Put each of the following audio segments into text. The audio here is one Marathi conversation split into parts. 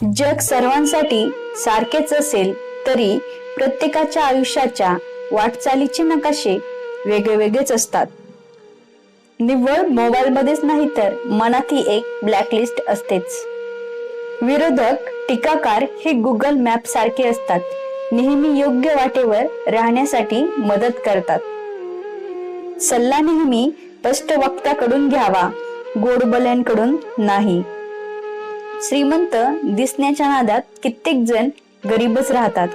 जग सर्वांसाठी सारखेच असेल तरी प्रत्येकाच्या आयुष्याच्या वाटचालीचे नकाशे वेगळे वेगळेच असतात. निव्वळ मोबाईलमध्येच नाही तर मनातही एक ब्लॅकलिस्ट असतेच. विरोधक टीकाकार हे गुगल मॅप सारखे असतात. नेहमी योग्य वाटेवर राहण्यासाठी मदत करतात. सल्ला नेहमी स्पष्ट वक्त्याकडून घ्यावा गोडबल्यांकडून नाही. श्रीमंत दिसण्याच्या नादात कित्येक जण गरीबच राहतात.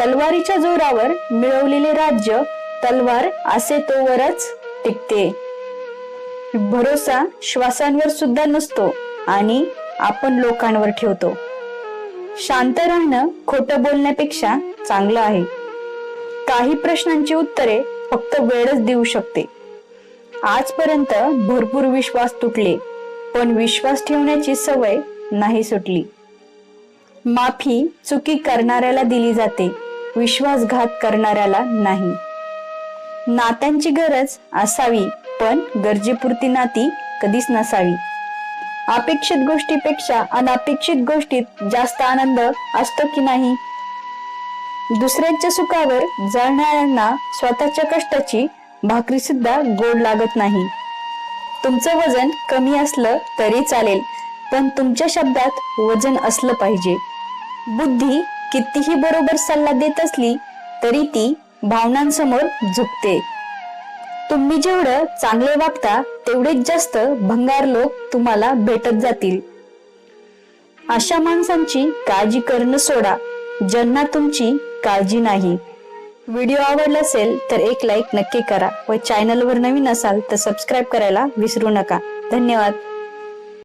तलवारीच्या जोरावर मिळवलेले राज्य तलवार असे तोवरच टिकते. भरोसा श्वासांवर सुद्धा नसतो आणि आपण लोकांवर ठेवतो. शांत राहणं खोटं बोलण्यापेक्षा चांगलं आहे. काही प्रश्नांची उत्तरे फक्त वेळच देऊ शकते. आजपर्यंत भरपूर विश्वास तुटले. पण विश्वास ठेवण्याची सवय नाही सुटली. माफी चुकी करणाऱ्याला दिली जाते विश्वासघात करणाऱ्याला नाही. नात्यांची गरज असावी पण गरजेपुरती नाती कधीच नसावी. अपेक्षित गोष्टीपेक्षा अनपेक्षित गोष्टीत जास्त आनंद असतो की नाही? दुसऱ्यांच्या सुखावर जळणाऱ्यांना स्वतःच्या कष्टाची भाकरी सुद्धा गोड लागत नाही. तुमचं वजन कमी असलं तरी चालेल पण तुमच्या शब्दात वजन असलं पाहिजे. बुद्धी कितीही बरोबर सल्ला देत असली तरी ती भावनांसमोर झुकते. तुम्ही जेवढं चांगले वागता तेवढेच जास्त भंगार लोक तुम्हाला भेटत जातील. अशा माणसांची काळजी करणं सोडा ज्यांना तुमची काळजी नाही. व्हिडिओ आवडला असेल तर एक लाईक नक्की करा व चॅनलवर नवीन असाल तर सबस्क्राईब करायला विसरू नका. धन्यवाद.